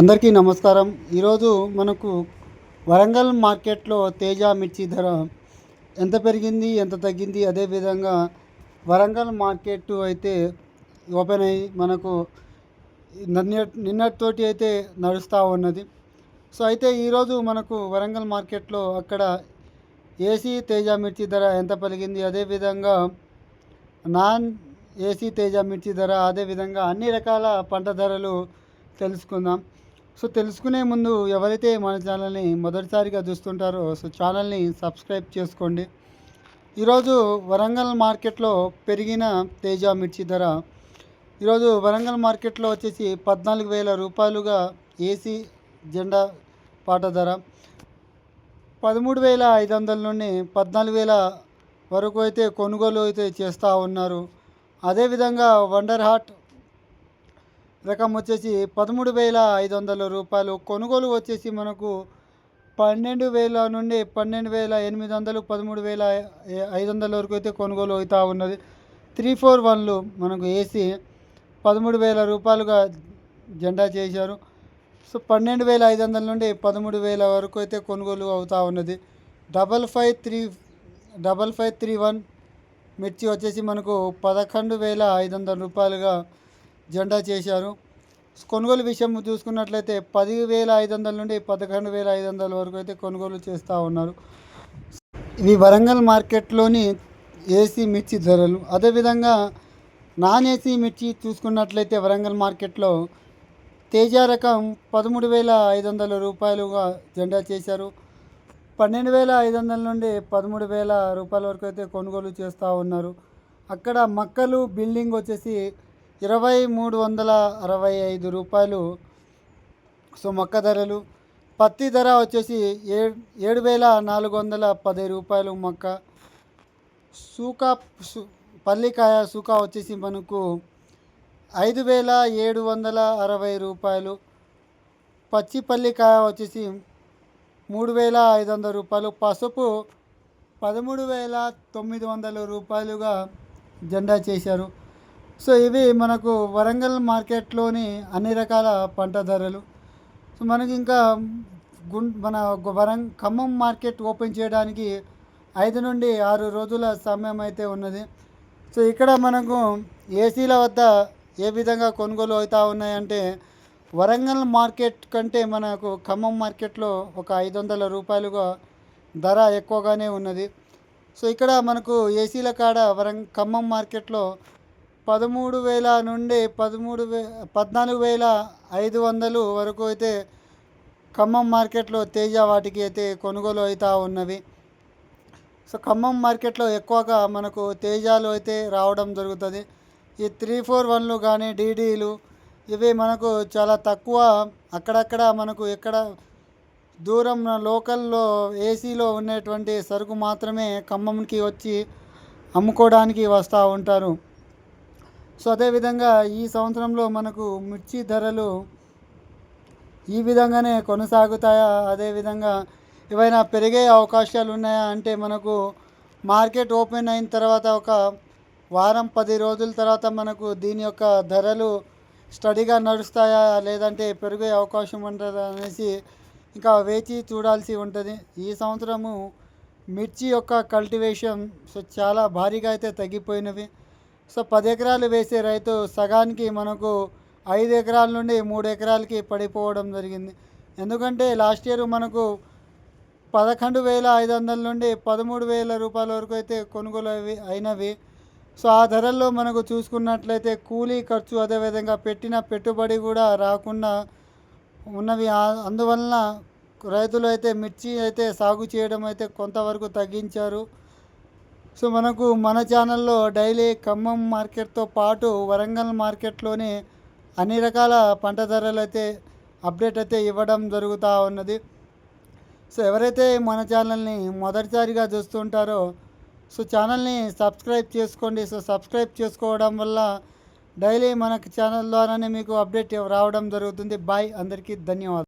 అందరికీ నమస్కారం. ఈరోజు మనకు వరంగల్ మార్కెట్లో తేజ మిర్చి ధర ఎంత పెరిగింది ఎంత తగ్గింది? అదేవిధంగా వరంగల్ మార్కెట్ అయితే ఓపెన్ అయ్యి మనకు నిన్న నిన్నటితోటి అయితే నడుస్తూ ఉన్నది. సో అయితే ఈరోజు మనకు వరంగల్ మార్కెట్లో అక్కడ ఏసీ తేజ మిర్చి ధర ఎంత పెరిగింది అదేవిధంగా నాన్ ఏసీ తేజ మిర్చి ధర అదేవిధంగా అన్ని రకాల పంట ధరలు తెలుసుకుందాం. సో తెలుసుకునే ముందు ఎవరైతే మన ఛానల్ని మొదటిసారిగా చూస్తుంటారో సో ఛానల్ని సబ్స్క్రైబ్ చేసుకోండి. ఈరోజు వరంగల్ మార్కెట్లో పెరిగిన తేజ మిర్చి ధర. ఈరోజు వరంగల్ మార్కెట్లో వచ్చేసి పద్నాలుగు వేల రూపాయలుగా ఏసీ జెండా పాట ధర. పదమూడు వేల ఐదు వందల నుండి పద్నాలుగు వేల వరకు అయితే కొనుగోలు అయితే చేస్తూ ఉన్నారు. అదేవిధంగా వండర్ హార్ట్ రకం వచ్చేసి పదమూడు వేల ఐదు వందల రూపాయలు. కొనుగోలు వచ్చేసి మనకు పన్నెండు వేల నుండి పన్నెండు వేల ఎనిమిది వందలు పదమూడు వేల ఐదు వందల వరకు అయితే కొనుగోలు అవుతూ ఉన్నది. త్రీ ఫోర్ వన్లు మనకు ఏసీ పదమూడు వేల రూపాయలుగా జెండా చేశారు. సో పన్నెండు వేల ఐదు వందల నుండి పదమూడు వేల వరకు అయితే కొనుగోలు అవుతూ ఉన్నది. Double five three double five three one మిర్చి వచ్చేసి మనకు పదకొండు వేల ఐదు వందల రూపాయలుగా జెండా చేశారు. కొనుగోలు విషయం చూసుకున్నట్లయితే పది వేల ఐదు వందల నుండి పదకొండు వేల ఐదు వందల వరకు అయితే కొనుగోలు చేస్తూ ఉన్నారు. ఇవి వరంగల్ మార్కెట్లోని ఏసీ మిర్చి ధరలు. అదేవిధంగా నాన్ ఏసీ మిర్చి చూసుకున్నట్లయితే వరంగల్ మార్కెట్లో తేజ రకం పదమూడు వేల ఐదు వందల రూపాయలుగా జెండా చేశారు. పన్నెండు వేల ఐదు వందల నుండి పదమూడు వేల రూపాయల వరకు అయితే కొనుగోలు చేస్తూ ఉన్నారు. అక్కడ మక్కలు బిల్డింగ్ వచ్చేసి ఇరవై మూడు వందల అరవై ఐదు రూపాయలు. సో మొక్క ధరలు పత్తి ధర వచ్చేసి ఏ ఏడు వేల నాలుగు వందల పది రూపాయలు మొక్క. సూకా సు పల్లికాయ సూకా వచ్చేసి మనకు ఐదు వేల ఏడు వందల అరవై రూపాయలు. పచ్చి పల్లికాయ వచ్చేసి మూడు వేల ఐదు వందల రూపాయలు. పసుపు పదమూడు వేల తొమ్మిది వందల రూపాయలుగా జెండా చేశారు. సో ఇవి మనకు వరంగల్ మార్కెట్లోని అన్ని రకాల పంట ధరలు. సో మనకి ఇంకా గుం మన వరం ఖమ్మం మార్కెట్ ఓపెన్ చేయడానికి ఐదు నుండి ఆరు రోజుల సమయం అయితే ఉన్నది. సో ఇక్కడ మనకు ఏసీల వద్ద ఏ విధంగా కొనుగోలు అవుతూ ఉన్నాయంటే వరంగల్ మార్కెట్ కంటే మనకు ఖమ్మం మార్కెట్లో ఒక ఐదు వందల రూపాయలుగా ధర ఎక్కువగానే ఉన్నది. సో ఇక్కడ మనకు ఏసీల కాడ వరం ఖమ్మం మార్కెట్లో పదమూడు వేల నుండి పదమూడు వే పద్నాలుగు వేల ఐదు వందలు వరకు అయితే ఖమ్మం మార్కెట్లో తేజ వాటికి అయితే కొనుగోలు అవుతూ ఉన్నవి. సో ఖమ్మం మార్కెట్లో ఎక్కువగా మనకు తేజాలు అయితే రావడం జరుగుతుంది. ఈ త్రీ ఫోర్ వన్లు కానీ డీడీలు ఇవి మనకు చాలా తక్కువ అక్కడక్కడ మనకు ఎక్కడ దూరం లోకల్లో ఏసీలో ఉన్నటువంటి సరుకు మాత్రమే ఖమ్మంకి వచ్చి అమ్ముకోవడానికి వస్తూ ఉంటారు. సో అదేవిధంగా ఈ సంవత్సరంలో మనకు మిర్చి ధరలు ఈ విధంగానే కొనసాగుతాయా? అదేవిధంగా ఏవైనా పెరిగే అవకాశాలు ఉన్నాయా? అంటే మనకు మార్కెట్ ఓపెన్ అయిన తర్వాత ఒక వారం పది రోజుల తర్వాత మనకు దీని యొక్క ధరలు స్టడీగా నడుస్తాయా? లేదంటే పెరిగే అవకాశం ఉంటుందా అనేసి ఇంకా వేచి చూడాల్సి ఉంటుంది. ఈ సంవత్సరము మిర్చి యొక్క కల్టివేషన్ సో చాలా భారీగా అయితే తగ్గిపోయినవి. సో పది ఎకరాలు వేసే రైతు సగానికి మనకు ఐదు ఎకరాల నుండి మూడు ఎకరాలకి పడిపోవడం జరిగింది. ఎందుకంటే లాస్ట్ ఇయర్ మనకు పదకొండు వేల ఐదు వందల నుండి పదమూడు వేల రూపాయల వరకు అయితే కొనుగోలు అవి అయినవి. సో ఆ ధరల్లో మనకు చూసుకున్నట్లయితే కూలీ ఖర్చు అదేవిధంగా పెట్టిన పెట్టుబడి కూడా రాకుండా ఉన్నవి. అందువలన రైతులు అయితే మిర్చి అయితే సాగు చేయడం అయితే కొంతవరకు తగ్గించారు. సో మనకు మన ఛానల్లో డైలీ ఖమ్మం మార్కెట్తో పాటు వరంగల్ మార్కెట్లోని అన్ని రకాల పంట ధరలు అయితే అప్డేట్ అయితే ఇవ్వడం జరుగుతూ ఉన్నది. సో ఎవరైతే మన ఛానల్ని మొదటిసారిగా చూస్తుంటారో సో ఛానల్ని సబ్స్క్రైబ్ చేసుకోండి. సో సబ్స్క్రైబ్ చేసుకోవడం వల్ల డైలీ మనకు ఛానల్ ద్వారానే మీకు అప్డేట్ రావడం జరుగుతుంది. బాయ్. అందరికీ ధన్యవాదాలు.